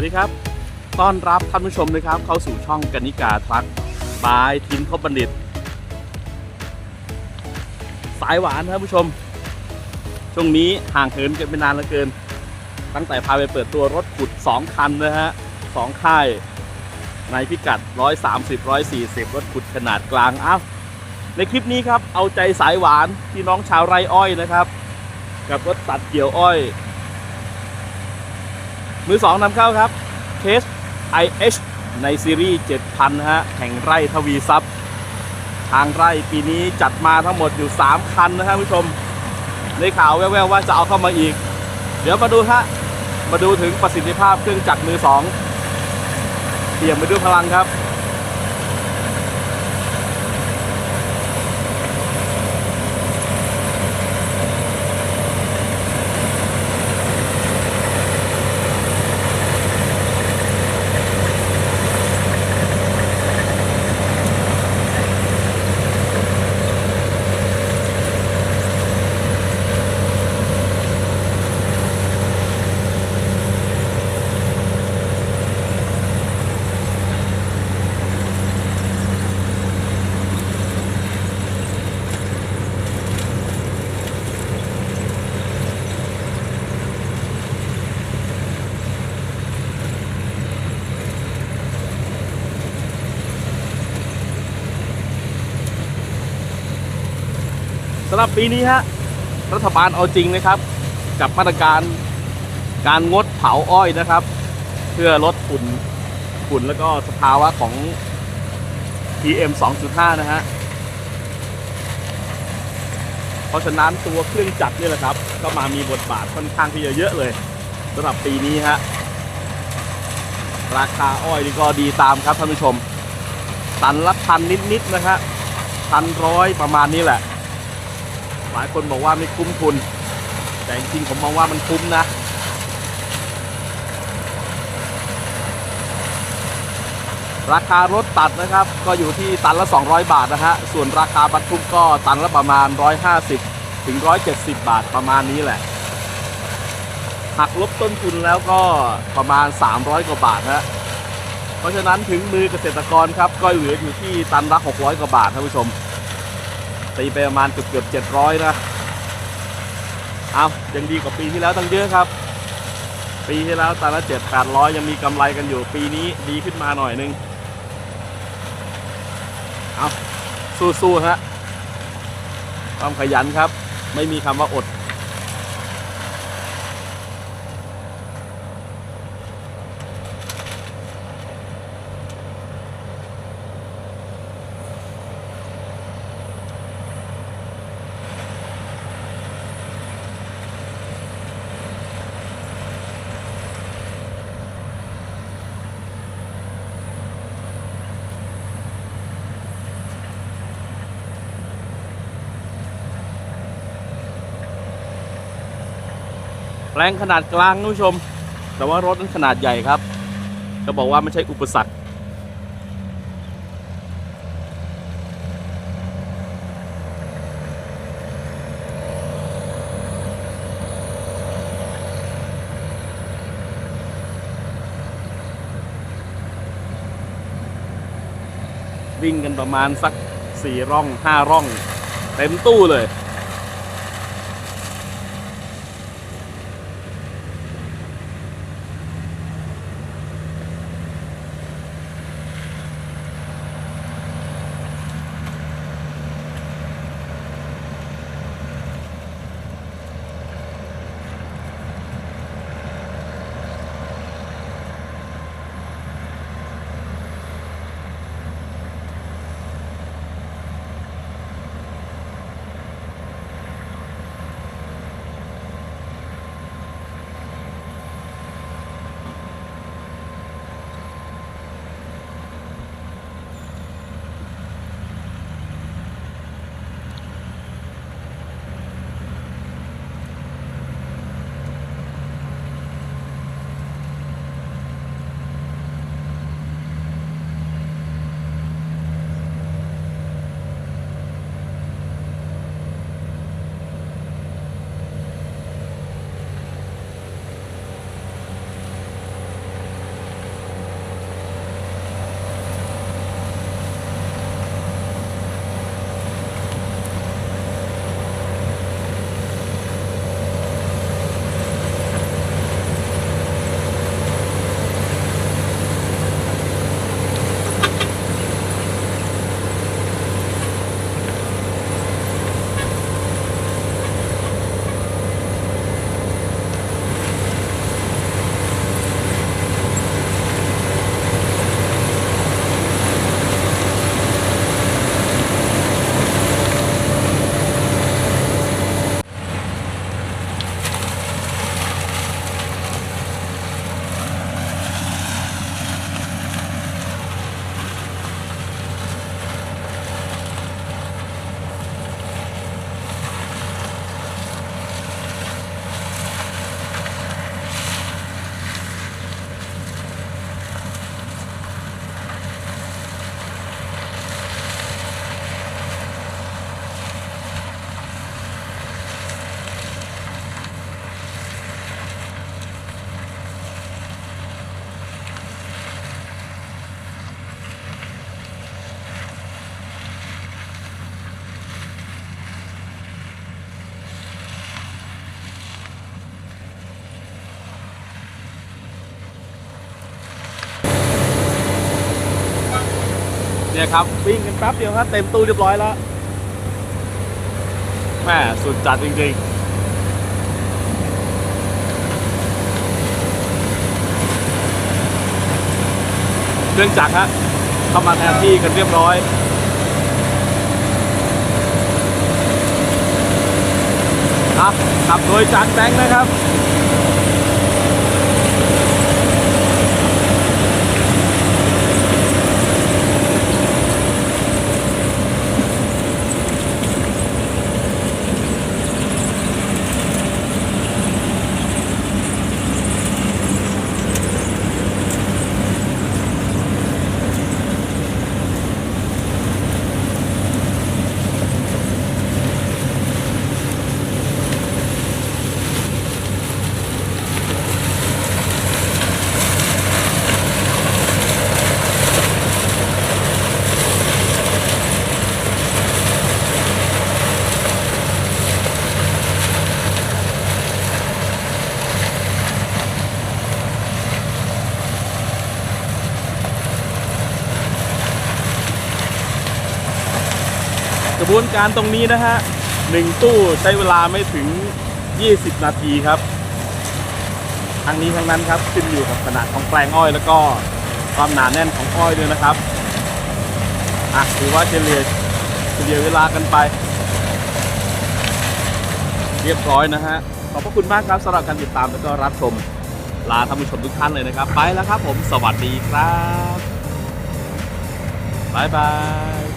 วัสดีครับต้อนรับท่านผู้ชมนะครับ เข้าสู่ช่องกนิกาทรัคบายทินทบบัณฑิต สายหวานท่านผู้ชม ช่วงนี้ห่างเหินกันไปนานเหลือเกิน ตั้งแต่พาไปเปิดตัวรถขุด 2 คันนะฮะสองค่าย ในพิกัด 130 140 รถขุดขนาดกลางอ้าวในคลิปนี้ครับเอาใจสายหวานพี่น้องชาวไร่อ้อยนะครับ กับรถตัดเกี่ยวอ้อย มือสองนำเข้าครับเคส IH ในซีรีส์ 7,000นฮะ แห่งไร่ทวีทรัพย์ ทางไร่ปีนี้จัดมาทั้งหมดอยู่ 3 คันนะครับผู้ชมได้ข่าวแว่วๆว่าจะเอาเข้ามาอีก เดี๋ยวมาดูฮะ มาดูถึงประสิทธิภาพเครื่องจักรมือสองเปี่ยมไปด้วยพลังครับ สำหรับปีนี้ฮะรัฐบาลเอาจริงนะครับ กับมาตรการการงดเผาอ้อยนะครับ เพื่อลดฝุ่นฝุ่นแล้วก็สภาวะของ PM 2.5 นะฮะเพราะฉะนั้นตัวเครื่องจักรนี่แหละครับ ก็มามีบทบาทค่อนข้างที่จะเยอะเลยสำหรับปีนี้ฮะราคาอ้อยนี่ก็ดีตามครับท่านผู้ชม ตันละพันนิดๆนะฮะพันร้อยประมาณนี้แหละ ลายคนบอกว่าไม่คุ้มทุน แต่จริงๆผมมองว่ามันคุ้มนะ ราคารถตัดนะครับ ก็อยู่ที่ตันละ 200 บาทนะฮะ ส่วนราคาบรรทุกก็ตันละประมาณ 150 ถึง 170 บาทประมาณนี้แหละ หักลบต้นทุนแล้วก็ประมาณ 300 กว่าบาทฮะเพราะฉะนั้นถึงมือเกษตรกรครับ ก็เหลืออยู่ที่ตันละ 600 กว่าบาทท่านผู้ชม ตีไปประมาณเกือบเกือบเจ็ดร้อยนะเอายังดีกว่าปีที่แล้วตั้งเยอะครับ ปีที่แล้วตันละเจ็ดแปดร้อยยังมีกำไรกันอยู่ ปีนี้ดีขึ้นมาหน่อยนึงเอาสู้ๆฮะความขยันครับ ไม่มีคำว่าอด แปลงขนาดกลางท่นผู้ชม แต่ว่ารถนั้นขนาดใหญ่ครับจะบอกว่าไม่ใช่อุปสรรควิ่งกันประมาณสักสี่ร่องห้าร่อง เต็มตู้เลย เนี่ยครับวิ่งกันแป๊บเดียวครับเต็มตู้เรียบร้อยแล้วแม่สุดจัดจริงๆเครื่องจักรฮะเข้ามาแทนที่กันเรียบร้อย ครับขับโดยจานแบงค์นะครับ กระบวนการตรงนี้นะฮะหนึ่งตู้ใช้เวลาไม่ถึง 20 นาทีครับทั้งนี้ทั้งนั้นครับขึ้นอยู่กับขนาดของแปลงอ้อย แล้วก็ความหนาแน่นของอ้อยด้วยนะครับอะถือว่าเฉลี่ยเฉลี่ยเวลากันไป เรียบร้อยนะฮะขอบพระคุณมากครับสำหรับการติดตามแล้วก็รับชมลาท่านผู้ชมทุกท่านเลยนะครับ ไปแล้วครับผมสวัสดีครับบ๊ายบาย